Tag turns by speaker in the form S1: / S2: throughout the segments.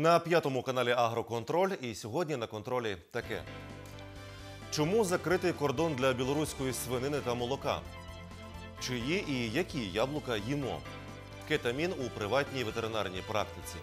S1: На п'ятому каналі Агроконтроль і сьогодні на контролі таке. Чому закритий кордон для білоруської свинини та молока? Чиї і які яблука їмо? Кетамін у приватній ветеринарній практиці.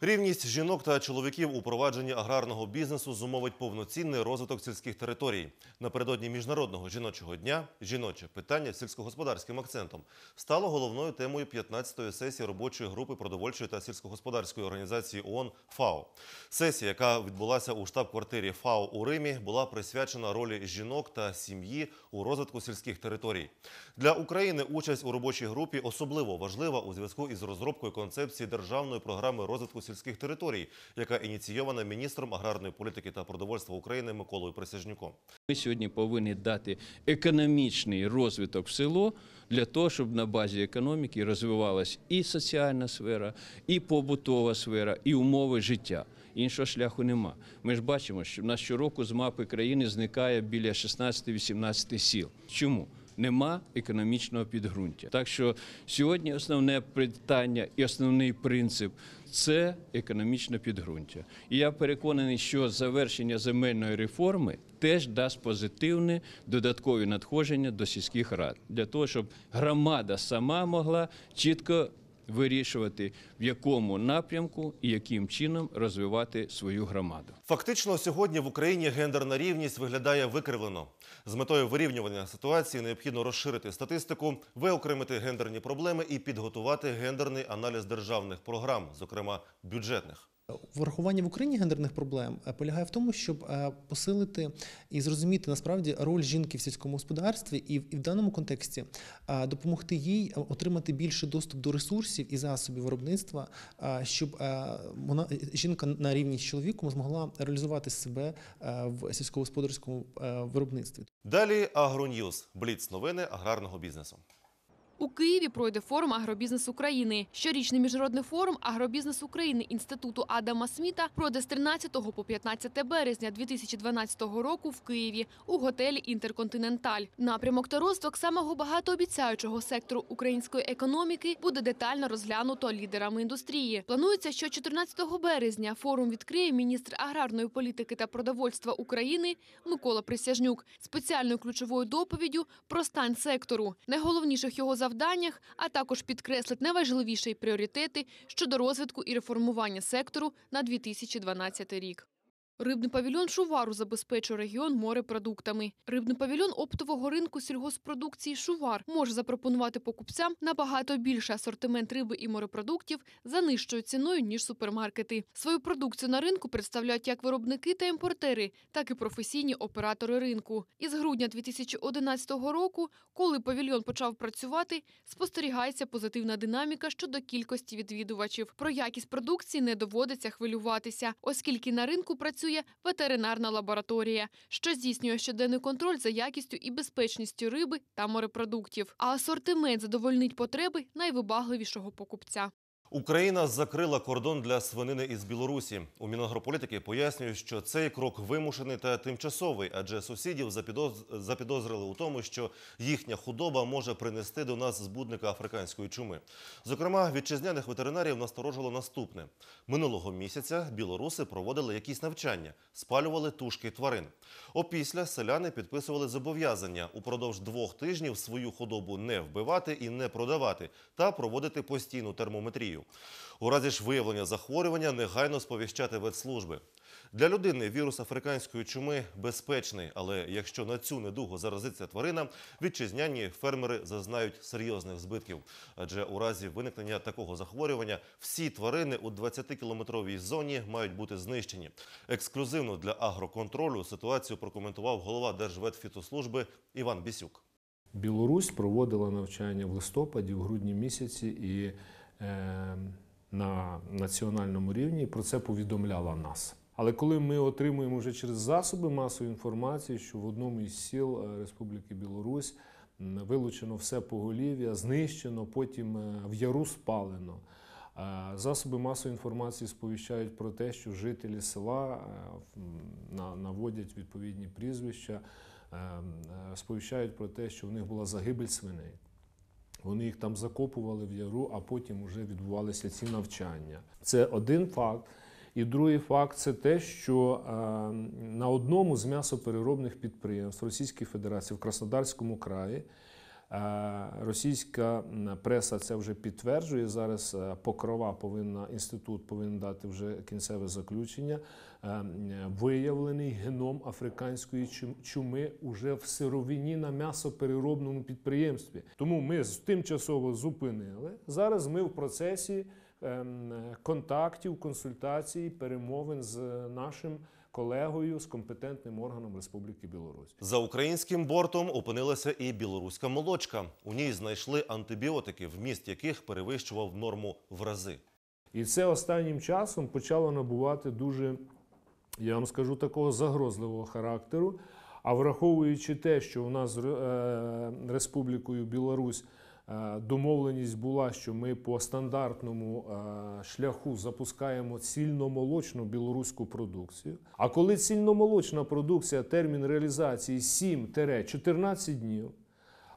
S1: Рівність жінок та чоловіків у провадженні аграрного бізнесу зумовить повноцінний розвиток сільських територій. Напередодні міжнародного жіночого дня жіноче питання сільськогосподарським акцентом стало головною темою 15-ї сесії робочої групи продовольчої та сільськогосподарської організації ООН ФАО. Сесія, яка відбулася у штаб-квартирі ФАО у Римі, була присвячена ролі жінок та сім'ї у розвитку сільських територій. Для України участь у робочій групі особливо важлива у зв'язку із розробкою концепції державної програми розвитку сільських територій, яка ініційована міністром аграрної політики та продовольства України Миколою Присяжнюком.
S2: Ми сьогодні повинні дати економічний розвиток в село для того, щоб на базі економіки розвивалась і соціальна сфера, і побутова сфера, і умови життя. Іншого шляху нема. Ми ж бачимо, що в нас щороку з мапи країни зникає біля 16-18 сіл. Чому? Нема економічного підґрунтя. Так що сьогодні основне питання і основний принцип це економічне підґрунтя. І я переконаний, що завершення земельної реформи теж дасть позитивне додаткові надходження до сільських рад для того, щоб громада сама могла чітко вирішувати, в якому напрямку і яким чином розвивати свою громаду.
S1: Фактично, сьогодні в Україні гендерна рівність виглядає викривлено. З метою вирівнювання ситуації необхідно розширити статистику, виокремити гендерні проблеми і підготувати гендерний аналіз державних програм, зокрема бюджетних.
S3: Врахування в Україні гендерних проблем е, полягає в тому, щоб е, посилити і зрозуміти насправді роль жінки в сільському господарстві, і в даному контексті е, допомогти їй отримати більший доступ до ресурсів і засобів виробництва, щоб вона жінка на рівні з чоловіком змогла реалізувати себе в сільськогосподарському виробництві.
S1: Далі Агроньюз – бліц новини аграрного бізнесу.
S4: У Києві пройде форум Агробізнес України. Щорічний міжнародний форум Агробізнес України Інституту Адама Сміта пройде з 13 по 15 березня 2012 року в Києві у готелі Інтерконтиненталь. Напрямок та розвиток самого багатообіцяючого сектору української економіки буде детально розглянуто лідерами індустрії. Планується, що 14 березня форум відкриє міністр аграрної політики та продовольства України Микола Присяжнюк спеціальною ключовою доповіддю про стан сектору. Найголовніших його завданнях, а також підкреслить найважливіші пріоритети щодо розвитку і реформування сектору на 2012 рік. Рибний павільйон Шувару забезпечує регіон морепродуктами. Рибний павільйон оптового ринку сільгоспродукції Шувар може запропонувати покупцям набагато більший асортимент риби і морепродуктів за нижчою ціною ніж супермаркети. Свою продукцію на ринку представляють як виробники та імпортери, так і професійні оператори ринку. Із грудня 2011 року, коли павільйон почав працювати, спостерігається позитивна динаміка щодо кількості відвідувачів. Про якість продукції не доводиться хвилюватися, оскільки на ринку працює ветеринарна лабораторія, що здійснює щоденний контроль за якістю і безпечністю риби та морепродуктів. А асортимент задовольнить потреби найвибагливішого покупця.
S1: Україна закрила кордон для свинини із Білорусі. У Мінагрополітики пояснюють, що цей крок вимушений та тимчасовий, адже сусідів запідоз- запідозрили у тому, що їхня худоба може принести до нас збудника африканської чуми. Зокрема, вітчизняних ветеринарів насторожило наступне: минулого місяця білоруси проводили якісь навчання, спалювали тушки тварин. Опісля селяни підписували зобов'язання упродовж двох тижнів свою худобу не вбивати і не продавати та проводити постійну термометрію. У разі ж виявлення захворювання негайно сповіщати ветслужби. Для людини вірус африканської чуми безпечний, але якщо на цю недугу заразиться тварина, вітчизняні фермери зазнають серйозних збитків. Адже у разі виникнення такого захворювання всі тварини у 20-кілометровій зоні мають бути знищені. Ексклюзивно для агроконтролю ситуацію прокоментував голова Держветфітослужби Іван Бісюк.
S5: Білорусь проводила навчання в листопаді, в грудні місяці, і на національному рівні про це повідомляла нас. Але коли ми отримуємо вже через засоби масової інформації, що в одному із сіл е, Республіки Білорусь вилучено все поголів'я, знищено, потім е, в яру спалено. Е, Засоби масової інформації сповіщають про те, що жителі села е, наводять відповідні прізвища, е, е, сповіщають про те, що в них була загибель свиней. Вони їх там закопували в яру, а потім вже відбувалися ці навчання. Це один факт. І другий факт це те, що е, на одному з м'ясопереробних підприємств Російської Федерації в Краснодарському краї російська преса це вже підтверджує. Зараз е, покрова повинна інститут повинен дати вже кінцеве заключення. е, Виявлений геном африканської чуми уже в сировині на м'ясопереробному підприємстві. Тому ми тимчасово зупинили. Зараз ми в процесі ем, контактів, консультацій, перемовин з нашим колегою, з компетентним органом Республіки Білорусь.
S1: За українським бортом опинилася і білоруська молочка. У ній знайшли антибіотики, вміст яких перевищував норму в рази.
S5: І це останнім часом почало набувати дуже, я вам скажу, такого загрозливого характеру. А враховуючи те, що у нас з е, Республікою Білорусь домовленість була, що ми по стандартному е, шляху запускаємо цільномолочну білоруську продукцію. А коли цільномолочна продукція, термін реалізації 7-14 днів,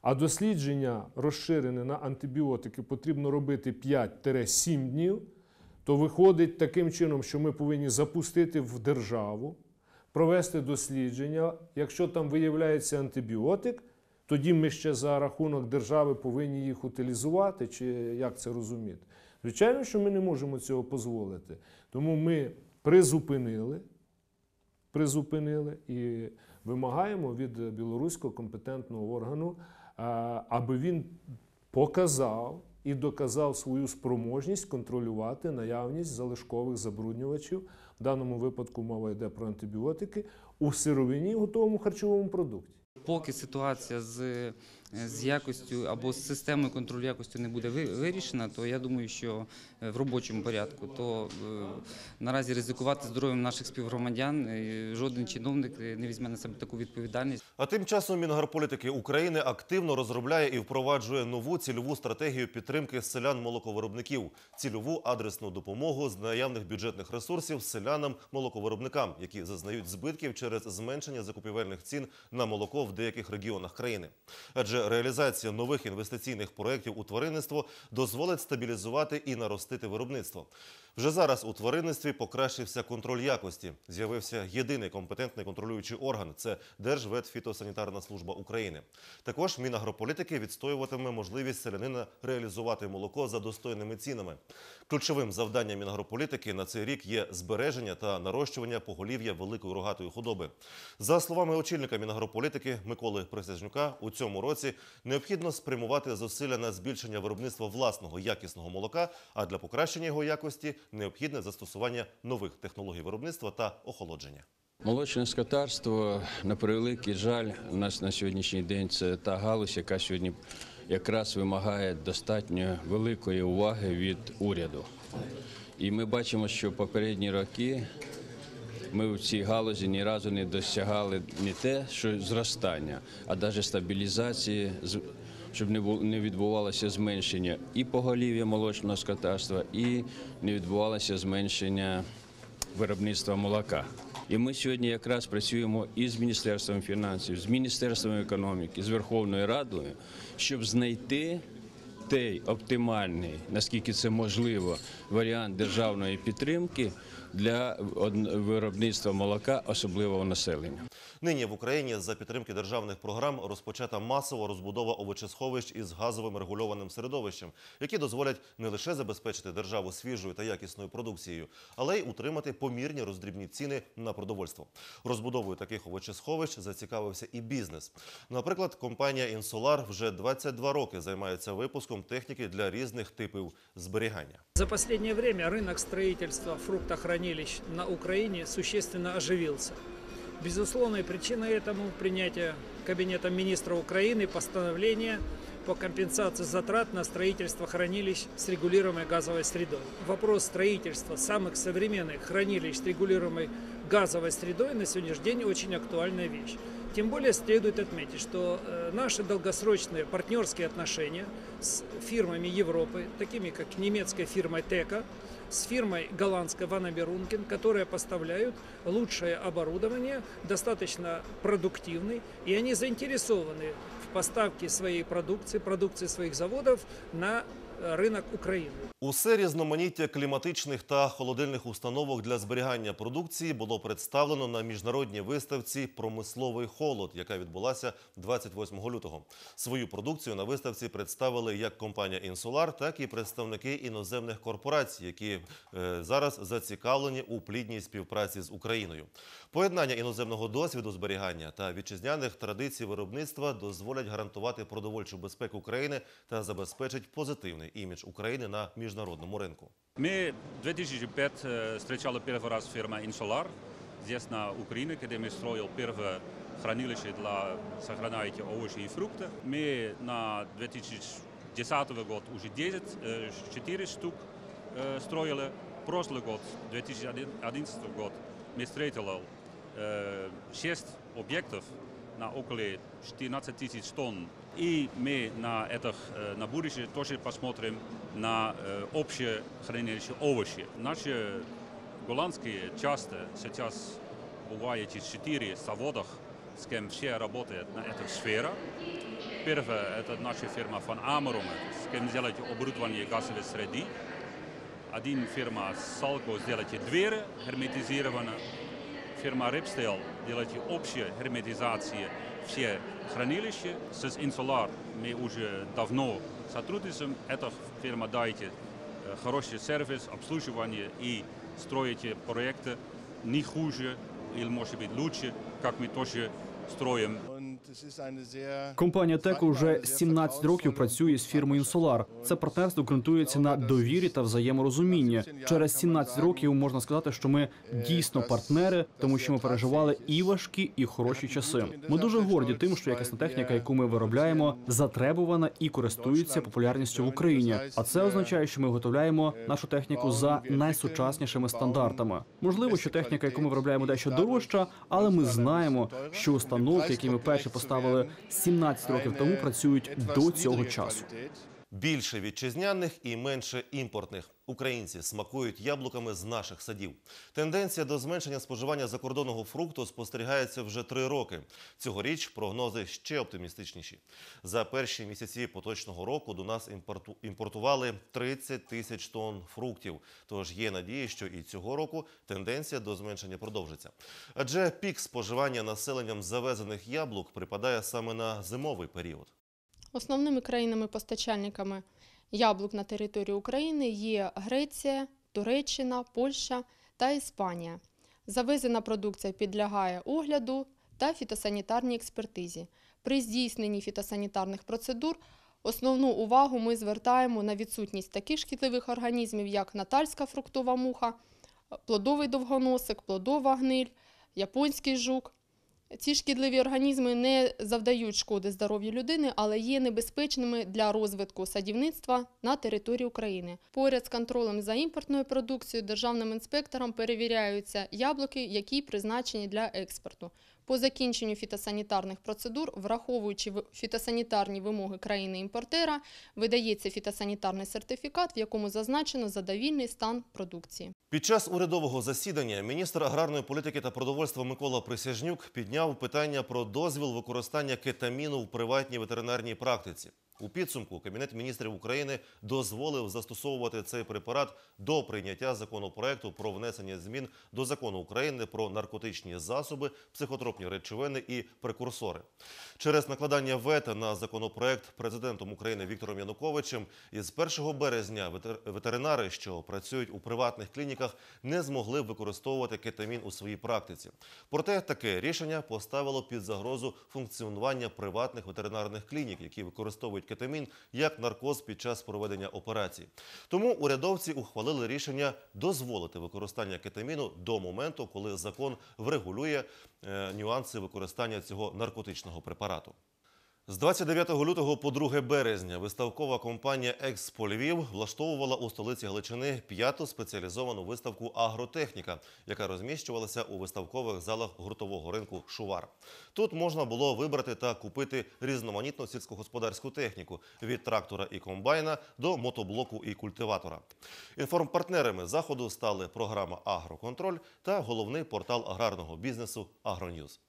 S5: а дослідження розширене на антибіотики потрібно робити 5-7 днів, то виходить таким чином, що ми повинні запустити в державу, провести дослідження. Якщо там виявляється антибіотик, тоді ми ще за рахунок держави повинні їх утилізувати, чи як це розуміти? Звичайно, що ми не можемо цього дозволити. Тому ми призупинили, призупинили і вимагаємо від білоруського компетентного органу, аби він показав і доказав свою спроможність контролювати наявність залишкових забруднювачів. В даному випадку мова йде про антибіотики у сировині готовому харчовому продукті.
S6: Поки ситуація з, з якостю або з системою контролю якості не буде ви- вирішена, то я думаю, що е, в робочому порядку, то е, наразі ризикувати здоров'ям наших співгромадян е, жоден чиновник е, не візьме на себе таку відповідальність.
S1: А тим часом Мінагрополітики України активно розробляє і впроваджує нову цільову стратегію підтримки селян-молоковиробників, цільову адресну допомогу з наявних бюджетних ресурсів селянам-молоковиробникам, які зазнають збитків через зменшення закупівельних цін на молоко в деяких регіонах країни. Адже реалізація нових інвестиційних проєктів у тваринництво дозволить стабілізувати і наростити виробництво. Вже зараз у тваринництві покращився контроль якості. З'явився єдиний компетентний контролюючий орган це Держветфітосанітарна служба України. Також Мінагрополітики відстоюватиме можливість селянина реалізувати молоко за достойними цінами. Ключовим завданням Мінагрополітики на цей рік є збереження та нарощування поголів'я великої рогатої худоби. За словами очільника Мінагрополітики Миколи Присяжнюка, у цьому році необхідно спрямувати зусилля на збільшення виробництва власного якісного молока, а для покращення його якості необхідне застосування нових технологій виробництва та охолодження.
S2: Молочне скотарство, на превеликий жаль, у нас на сьогоднішній день це та галузь, яка сьогодні якраз вимагає достатньо великої уваги від уряду. І ми бачимо, що попередні роки ми в цій галузі ні разу не досягали не те, що зростання, а навіть стабілізації, щоб не бу- не відбувалося зменшення і поголів'я молочного скотарства, і не відбувалося зменшення виробництва молока. І ми сьогодні якраз працюємо і з Міністерством фінансів, з Міністерством економіки, з Верховною Радою, щоб знайти той оптимальний, наскільки це можливо, варіант державної підтримки для виробництва молока особливого населення.
S1: Нині в Україні за підтримки державних програм розпочата масова розбудова овочесховищ із газовим регульованим середовищем, які дозволять не лише забезпечити державу свіжою та якісною продукцією, але й утримати помірні роздрібні ціни на продовольство. Розбудовою таких овочесховищ зацікавився і бізнес. Наприклад, компанія Інсолар вже 22 роки займається випуском техніки для різних типів зберігання.
S7: За последнее время рынок строительства фруктохранилищ на Украине существенно оживился. Безусловной причиной этому принятие Кабинетом министров Украины постановления по компенсации затрат на строительство хранилищ с регулируемой газовой средой. Вопрос строительства самых современных хранилищ с регулируемой газовой средой на сегодняшний день очень актуальная вещь. Тем более следует отметить, что э, наши долгосрочные партнерские отношения с фирмами Европы, такими как немецкая фирма Тека, с фирмой голландской Ванабе Рункин, которые поставляют лучшее оборудование, достаточно продуктивный, и они заинтересованы в поставке своей продукции, продукции своих заводов на э, рынок Украины.
S1: Усе різноманіття кліматичних та холодильних установок для зберігання продукції було представлено на міжнародній виставці Промисловий холод, яка відбулася 28 лютого. Свою продукцію на виставці представили як компанія Інсулар, так і представники іноземних корпорацій, які е, зараз зацікавлені у плідній співпраці з Україною. Поєднання іноземного досвіду зберігання та вітчизняних традицій виробництва дозволять гарантувати продовольчу безпеку країни та забезпечить позитивний імідж України на міжнародному ринку.
S8: Ми 2005 э, встречали первый раз фирма Insolar здесь на Украине, где мы строил первое хранилище для сохраняющих овощи и фрукты. Мы на 2010 год уже 10, э, 4 штук э, строили. Прошлый год, 2011 год, мы встретили э, 6 объектов на около 14 тысяч тонн. И мы на, этих, э, на будущее тоже посмотрим на э, общее хранилище овощей. Наши голландские часто сейчас бывает из 4 заводов, с кем все работают на этой сфере. Первое – это наша фирма Van Amerongen, с кем делает оборудование газовой среды. Один фирма Salco делает двери герметизированные. Фирма Ripsteel делает общая герметизация все хранилища. С Insolar мы уже давно сотрудничаем. Эта фирма дает э, хороший сервис, обслуживание и строите проекты не хуже или может быть лучше, как мы тоже строим
S9: Компанія Теко вже 17 років працює з фірмою Solar. Це партнерство ґрунтується на довірі та взаєморозумінні. Через 17 років можна сказати, що ми дійсно партнери, тому що ми переживали і важкі, і хороші часи. Ми дуже горді тим, що якісна техніка, яку ми виробляємо, затребувана і користується популярністю в Україні. А це означає, що ми виготовляємо нашу техніку за найсучаснішими стандартами. Можливо, що техніка, яку ми виробляємо, дещо дорожча, але ми знаємо, що установки, які ми перші поставили 17 років тому, працюють до цього часу.
S1: Більше вітчизняних і менше імпортних. Українці смакують яблуками з наших садів. Тенденція до зменшення споживання закордонного фрукту спостерігається вже три роки. Цьогоріч прогнози ще оптимістичніші. За перші місяці поточного року до нас імпорту- імпортували 30 тисяч тонн фруктів. Тож є надії, що і цього року тенденція до зменшення продовжиться. Адже пік споживання населенням завезених яблук припадає саме на зимовий період.
S10: Основними країнами-постачальниками яблук на території України є Греція, Туреччина, Польща та Іспанія. Завезена продукція підлягає огляду та фітосанітарній експертизі. При здійсненні фітосанітарних процедур основну увагу ми звертаємо на відсутність таких шкідливих організмів, як натальська фруктова муха, плодовий довгоносик, плодова гниль, японський жук. Ці шкідливі організми не завдають шкоди здоров'ю людини, але є небезпечними для розвитку садівництва на території України. Поряд з контролем за імпортною продукцією державним інспектором перевіряються яблуки, які призначені для експорту. По закінченню фітосанітарних процедур, враховуючи фітосанітарні вимоги країни-імпортера, видається фітосанітарний сертифікат, в якому зазначено задовільний стан продукції.
S1: Під час урядового засідання міністр аграрної політики та продовольства Микола Присяжнюк підняв питання про дозвіл використання кетаміну в приватній ветеринарній практиці. У підсумку Кабінет міністрів України дозволив застосовувати цей препарат до прийняття законопроекту про внесення змін до закону України про наркотичні засоби, психотропні речовини і прекурсори. Через накладання вето на законопроект президентом України Віктором Януковичем із 1 березня ветер- ветеринари, що працюють у приватних клініках, не змогли використовувати кетамін у своїй практиці. Проте таке рішення поставило під загрозу функціонування приватних ветеринарних клінік, які використовують кетамін як наркоз під час проведення операцій. Тому урядовці ухвалили рішення дозволити використання кетаміну до моменту, коли закон врегулює е, нюанси використання цього наркотичного препарату. З 29 лютого по 2 березня виставкова компанія «Експо Львів» влаштовувала у столиці Галичини п'яту спеціалізовану виставку «Агротехніка», яка розміщувалася у виставкових залах гуртового ринку «Шувар». Тут можна було вибрати та купити різноманітну сільськогосподарську техніку від трактора і комбайна до мотоблоку і культиватора. Інформпартнерами заходу стали програма «Агроконтроль» та головний портал аграрного бізнесу «Агроньюз».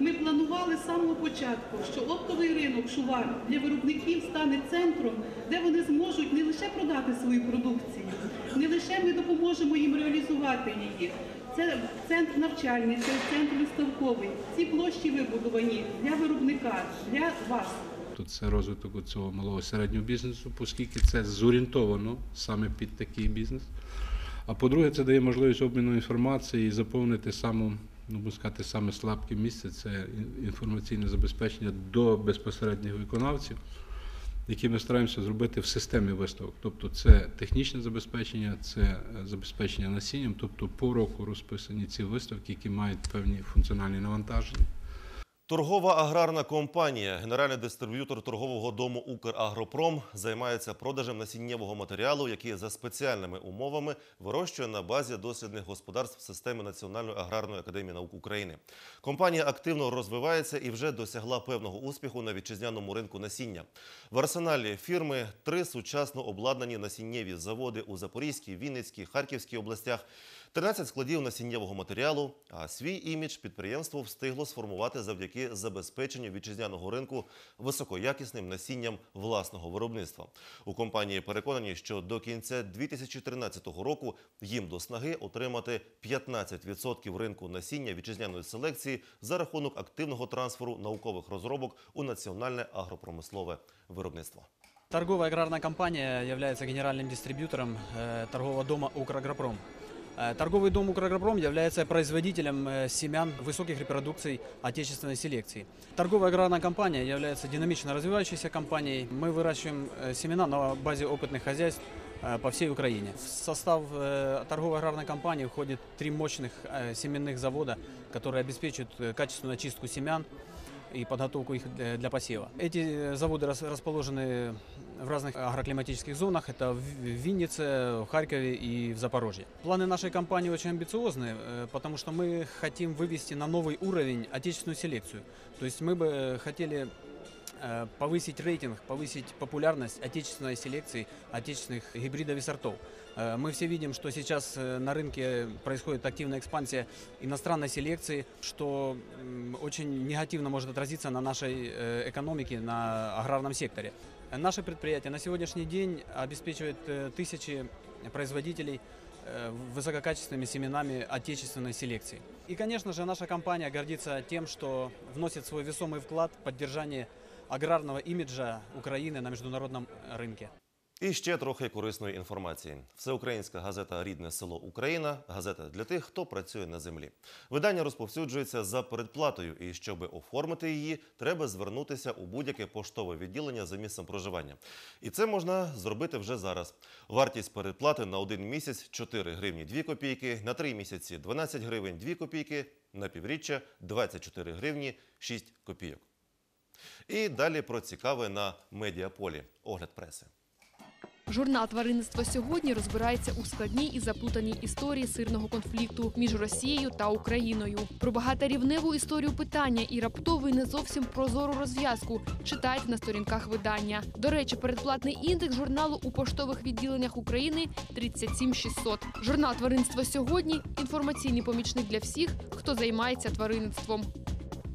S11: Ми планували з самого початку, що оптовий ринок шувар для виробників стане центром, де вони зможуть не лише продати свою продукцію, не лише ми допоможемо їм реалізувати її. Це центр навчальний, це центр виставковий. Ці площі вибудовані для виробника, для вас.
S12: Тут це розвиток цього малого середнього бізнесу, оскільки це зорієнтовано саме під такий бізнес. А по-друге, це дає можливість обміну інформації і заповнити саму, ну можна сказати, саме слабке місце це ін- інформаційне забезпечення до безпосередніх виконавців, які ми стараємося зробити в системі виставок. Тобто це технічне забезпечення, це е, забезпечення насінням, тобто по року розписані ці виставки, які мають певні функціональні навантаження.
S1: Торгова аграрна компанія, генеральний дистриб'ютор торгового дому «Украгропром» займається продажем насіннєвого матеріалу, який за спеціальними умовами вирощує на базі дослідних господарств системи Національної аграрної академії наук України. Компанія активно розвивається і вже досягла певного успіху на вітчизняному ринку насіння. В арсеналі фірми три сучасно обладнані насіннєві заводи у Запорізькій, Вінницькій, Харківській областях. 13 складів насіннєвого матеріалу, а свій імідж підприємство встигло сформувати завдяки забезпеченню вітчизняного ринку високоякісним насінням власного виробництва. У компанії переконані, що до кінця 2013 року їм до снаги отримати 15% ринку насіння вітчизняної селекції за рахунок активного трансферу наукових розробок у національне агропромислове виробництво.
S13: Торговая аграрная компания является генеральным дистрибьютором э, торгового дома «Украгропром». Э, Торговый дом «Украгропром» является производителем э, семян высоких репродукций отечественной селекции. Торговая аграрная компания является динамично развивающейся компанией. Мы выращиваем э, семена на базе опытных хозяйств по всей Украине. В состав торговой аграрной компании входит три мощных семенных завода, которые обеспечивают качественную очистку семян и подготовку их для посева. Эти э, заводы рас- расположены в разных агроклиматических зонах. Это в Виннице, в Харькове и в Запорожье. Планы нашей компании очень амбициозные, э, потому что мы хотим вывести на новый уровень отечественную селекцию. То есть мы бы э, хотели повысить рейтинг, повысить популярность отечественной селекции, отечественных гибридов и сортов. Э, Мы все видим, что сейчас э, на рынке происходит активная экспансия иностранной селекции, что очень негативно может отразиться на нашей э, экономике, на аграрном секторе. Э, Наше предприятие на сегодняшний день обеспечивает э, тысячи производителей э, высококачественными семенами отечественной селекции. И, конечно же, наша компания гордится тем, что вносит свой весомый вклад в поддержание аграрного имиджа Украины на международном рынке.
S1: І ще трохи корисної інформації. Всеукраїнська газета Рідне село Україна газета для тих, хто працює на землі. Видання розповсюджується за передплатою, і щоб оформити її, треба звернутися у будь-яке поштове відділення за місцем проживання. І це можна зробити вже зараз. Вартість передплати на один місяць 4 гривні 2 копійки, на 3 місяці 12 гривень 2 копійки, на півріччя 24 гривні 6 копійок. І далі про цікаве на медіаполі. Огляд преси.
S4: Журнал Тваринництво сьогодні розбирається у складній і заплутаній історії сирного конфлікту між Росією та Україною. Про багаторівневу історію питання і раптову і не зовсім прозору розв'язку читайте на сторінках видання. До речі, передплатний індекс журналу у поштових відділеннях України 37600. Журнал Тваринство сьогодні інформаційний помічник для всіх, хто займається тваринництвом.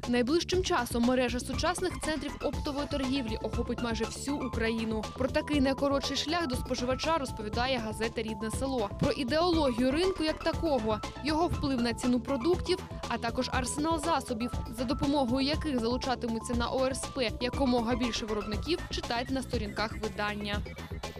S4: Найближчим часом мережа сучасних центрів оптової торгівлі охопить майже всю Україну. Про такий найкоротший шлях до споживача розповідає газета Рідне село. Про ідеологію ринку як такого, його вплив на ціну продуктів, а також арсенал засобів, за допомогою яких залучатимуться на ОРСП якомога більше виробників. Читайте на сторінках видання.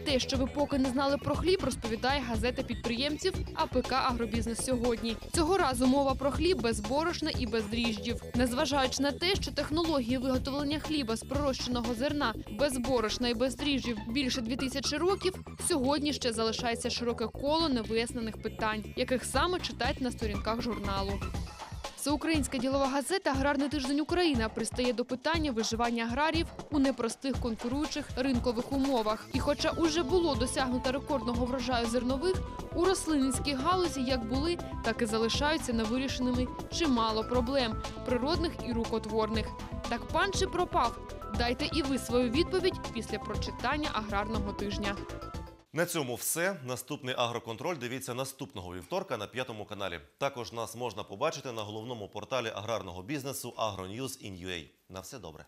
S4: Те, що ви поки не знали про хліб, розповідає газета підприємців АПК Агробізнес сьогодні. Цього разу мова про хліб без борошна і без дріжджів. Незважаючи на те, що технології виготовлення хліба з пророщеного зерна без борошна і без дріжджів більше 2000 років, сьогодні ще залишається широке коло невияснених питань, яких саме читайте на сторінках журналу. Всеукраїнська ділова газета Аграрний тиждень Україна пристає до питання виживання аграріїв у непростих конкуруючих ринкових умовах. І хоча уже було досягнуто рекордного врожаю зернових, у рослинницькій галузі як були, так і залишаються невирішеними чимало проблем природних і рукотворних. Так пан чи пропав? Дайте і ви свою відповідь після прочитання аграрного тижня.
S1: На цьому все. Наступний агроконтроль дивіться наступного вівторка на п'ятому каналі. Також нас можна побачити на головному порталі аграрного бізнесу AgroNews. На все добре.